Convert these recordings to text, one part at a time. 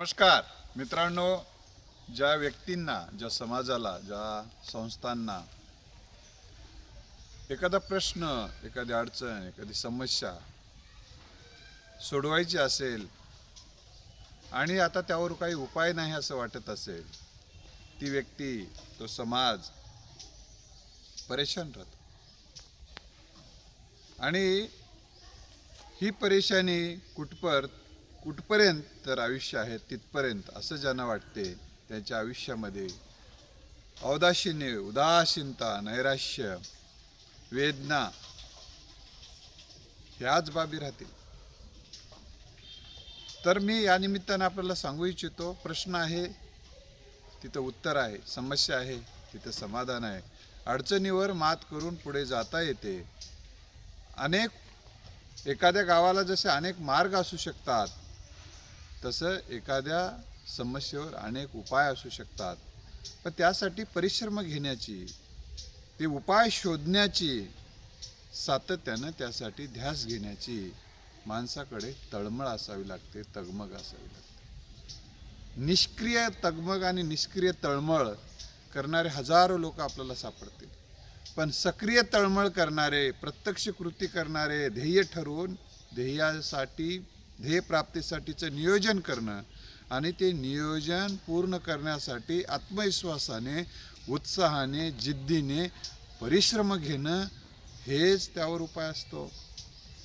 नमस्कार. मित्रांनो ज्या व्यक्तींना ज्या समाजाला ज्या संस्थांना एखादा प्रश्न एखादी अडचण एखादी समस्या सोडवायची असेल आणि आता त्यावर काही उपाय नाही असं वाटत असेल ती व्यक्ती तो समाज परेशान राहतो. आणि ही परेशानी कुठपर कुठपर्यंत तर आयुष्य आहे तिथपर्यंत असं ज्यांना वाटते त्यांच्या आयुष्यामध्ये औदासीन्य उदासीनता नैराश्य वेदना ह्याच बाबी राहतील. तर मी या निमित्तानं आपल्याला सांगू इच्छितो प्रश्न आहे तिथं उत्तर आहे समस्या आहे तिथं समाधान आहे. अडचणीवर मात करून पुढे जाता येते. अनेक एखाद्या गावाला जसे अनेक मार्ग असू शकतात तसं एखाद्या समस्येवर अनेक उपाय असू शकतात. पण त्यासाठी परिश्रम घेण्याची ते उपाय शोधण्याची सातत्यानं त्यासाठी ध्यास घेण्याची माणसाकडे तळमळ असावी लागते तगमग असावी लागते. निष्क्रिय तगमग आणि निष्क्रिय तळमळ करणारे हजारो लोक आपल्याला सापडतील. पण सक्रिय तळमळ करणारे प्रत्यक्ष कृती करणारे ध्येय ठरवून ध्येयासाठी ध्येयप्राप्तीसाठीचं नियोजन करणं आणि ते नियोजन पूर्ण करण्यासाठी आत्मविश्वासाने उत्साहाने जिद्दीने परिश्रम घेणं हेच त्यावर उपाय असतो.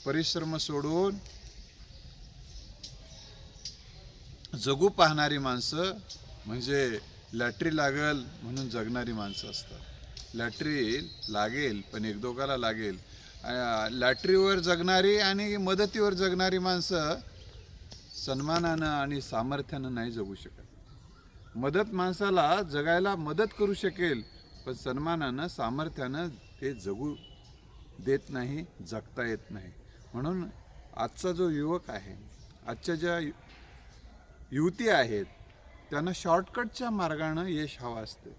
परिश्रम सोडून जगू पाहणारी माणसं म्हणजे लॅटरी लागल म्हणून जगणारी माणसं असतात. लॅटरी लागेल पण एक दोघाला लागेल. लॅटरीवर जगणारी आणि मदतीवर जगणारी माणसं सन्मानानं आणि सामर्थ्यानं नाही जगू शकत. मदत माणसाला जगायला मदत करू शकेल पण सन्मानानं सामर्थ्यानं ते जगू देत नाही जगता येत नाही. म्हणून आजचा जो युवक आहे आजच्या ज्या यु- युवती आहेत त्यांना शॉर्टकटच्या मार्गानं यश हवं असते.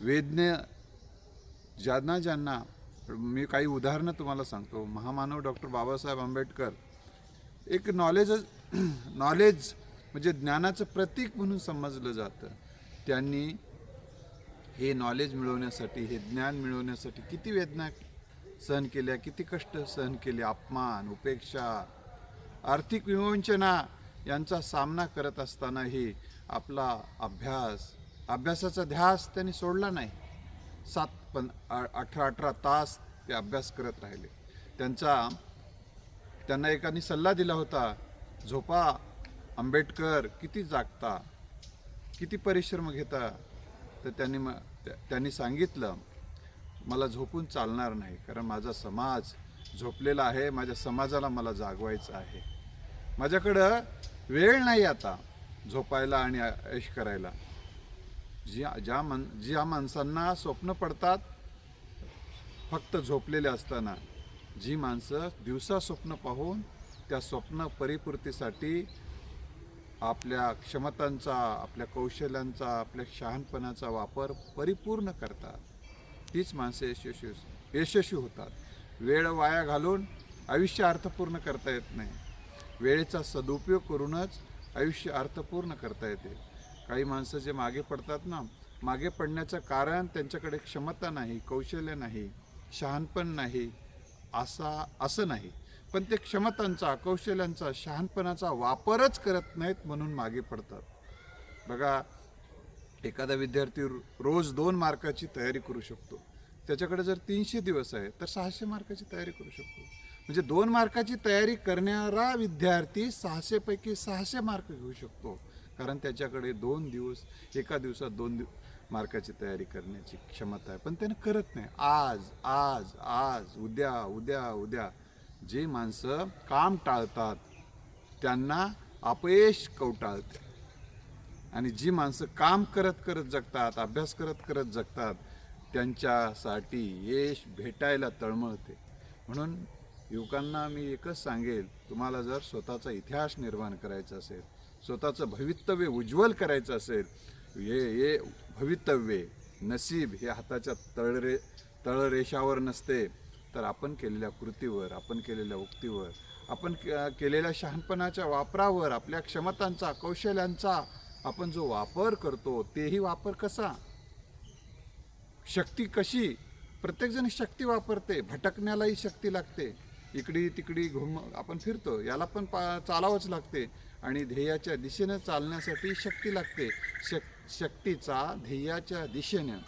वेदने ज्यांना ज्यांना मी काही उदाहरणं तुम्हाला सांगतो. महामानव डॉक्टर बाबासाहेब आंबेडकर एक नॉलेज नॉलेज म्हणजे ज्ञानाचं प्रतीक म्हणून समजलं जातं. त्यांनी हे नॉलेज मिळवण्यासाठी हे ज्ञान मिळवण्यासाठी किती वेदना सहन केल्या किती कष्ट सहन केले अपमान उपेक्षा आर्थिक विवंचना यांचा सामना करत असतानाही आपला अभ्यास अभ्यासाचा ध्यास त्यांनी सोडला नाही. सात पण अठरा अठरा तास ते अभ्यास करत राहिले. त्यांचा त्यांना एकाने सल्ला दिला होता झोपा आंबेडकर किती जागता किती परिश्रम घेता? तर त्यांनी म त्या- त्यांनी सांगितलं मला झोपून चालणार नाही कारण माझा समाज झोपलेला आहे माझ्या समाजाला मला जागवायचं आहे. माझ्याकडं वेळ नाही आता झोपायला आणि ऐश करायला. जी ज्या मन ज्या माणसांना स्वप्न पडतात फक्त झोपलेले असताना जी माणसं दिवसा स्वप्न पाहून त्या स्वप्न परिपूर्तीसाठी आपल्या क्षमतांचा आपल्या कौशल्यांचा आपल्या शहाणपणाचा वापर परिपूर्ण करतात. तीच माणसं यशस्वी यशस्वी होतात. वेळ वाया घालून आयुष्य अर्थपूर्ण करता येत नाही. वेळेचा सदुपयोग करूनच आयुष्य अर्थपूर्ण करता येते. काही माणसं जे मागे पडतात ना मागे पडण्याचं कारण त्यांच्याकडे क्षमता नाही कौशल्य नाही शहाणपण नाही असा असं नाही. पण ते क्षमतांचा कौशल्यांचा शहाणपणाचा वापरच करत नाहीत म्हणून मागे पडतात. बघा एखादा विद्यार्थी रोज दोन मार्काची तयारी करू शकतो. त्याच्याकडे जर तीनशे दिवस आहे तर सहाशे मार्काची तयारी करू शकतो. म्हणजे दोन मार्काची तयारी करणारा विद्यार्थी सहाशेपैकी सहाशे मार्क घेऊ शकतो. कारण त्याच्याकडे दोन दिवस एका दिवसात दोन दिव मार्काची तयारी करण्याची क्षमता आहे. पण त्यानं करत नाही. आज आज आज उद्या उद्या उद्या जे माणसं काम टाळतात त्यांना अपयश कवटाळते आणि जी माणसं काम करत करत जगतात अभ्यास करत करत जगतात त्यांच्यासाठी यश भेटायला तळमळते. म्हणून युवकांना मी एकच सांगेल तुम्हाला जर स्वतःचा इतिहास निर्माण करायचा असेल स्वतःचं भवितव्य उज्ज्वल करायचं असेल हे हे भवितव्य नसीब हे हाताच्या तळरे तळरेषावर नसते. तर आपण केलेल्या कृतीवर आपण केलेल्या उक्तीवर आपण केलेल्या शहाणपणाच्या वापरावर आपल्या क्षमतांचा कौशल्यांचा आपण जो वापर करतो तेही वापर कसा? शक्ती कशी? प्रत्येकजण शक्ती वापरते भटकण्यालाही शक्ती लागते. इकडी तिकडी घुम आपण फिरतो याला पण पा चालावंच लागते. आणि ध्येयाच्या दिशेनं चालण्यासाठी शक्ती लागते. शक शक्तीचा ध्येयाच्या दिशेनं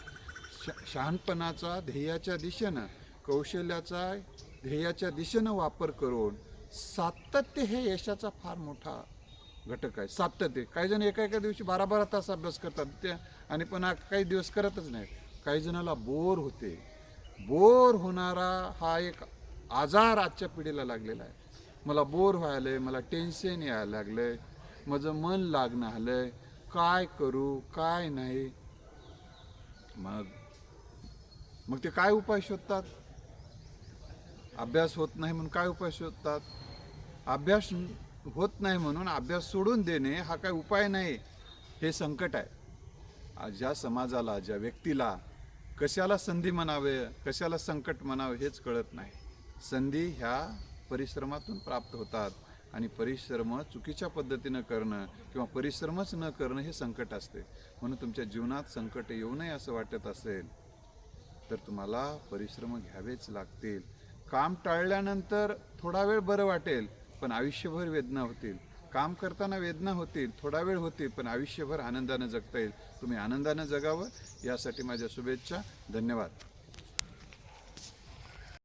श शहाणपणाचा ध्येयाच्या दिशेनं कौशल्याचा ध्येयाच्या दिशेनं वापर करून सातत्य हे यशाचा फार मोठा घटक आहे. सातत्य. काही जण एका एका दिवशी बारा बारा तास अभ्यास करतात. ते आणि पण काही दिवस करतच नाहीत. काही जणाला बोर होते. बोर होणारा हा एक आजार आजच्या पिढीला लागलेला आहे. मला बोर व्हायलंय मला टेन्शन यायला लागलंय माझं मन लागणं आलंय. काय करू काय नाही? मग मग ते काय उपाय शोधतात? अभ्यास होत नाही म्हणून काय उपाय शोधतात? अभ्यास होत नाही म्हणून अभ्यास सोडून देणे हा काय उपाय नाही हे संकट आहे. ज्या समाजाला ज्या व्यक्तीला कशाला संधी म्हणावे कशाला संकट म्हणावे हेच कळत नाही. संधी ह्या परिश्रमातून प्राप्त होतात. आणि परिश्रम चुकीच्या पद्धतीनं करणं किंवा परिश्रमच न करणं हे संकट असते. म्हणून तुमच्या जीवनात संकट येऊ नये असं वाटत असेल तर तुम्हाला परिश्रम घ्यावेच लागतील. काम टाळल्यानंतर थोडा वेळ बरं वाटेल पण आयुष्यभर वेदना होतील. काम करताना वेदना होतील थोडा वेळ होतील पण आयुष्यभर आनंदानं जगता येईल. तुम्ही आनंदानं जगावं. यासाठी माझ्या शुभेच्छा. धन्यवाद.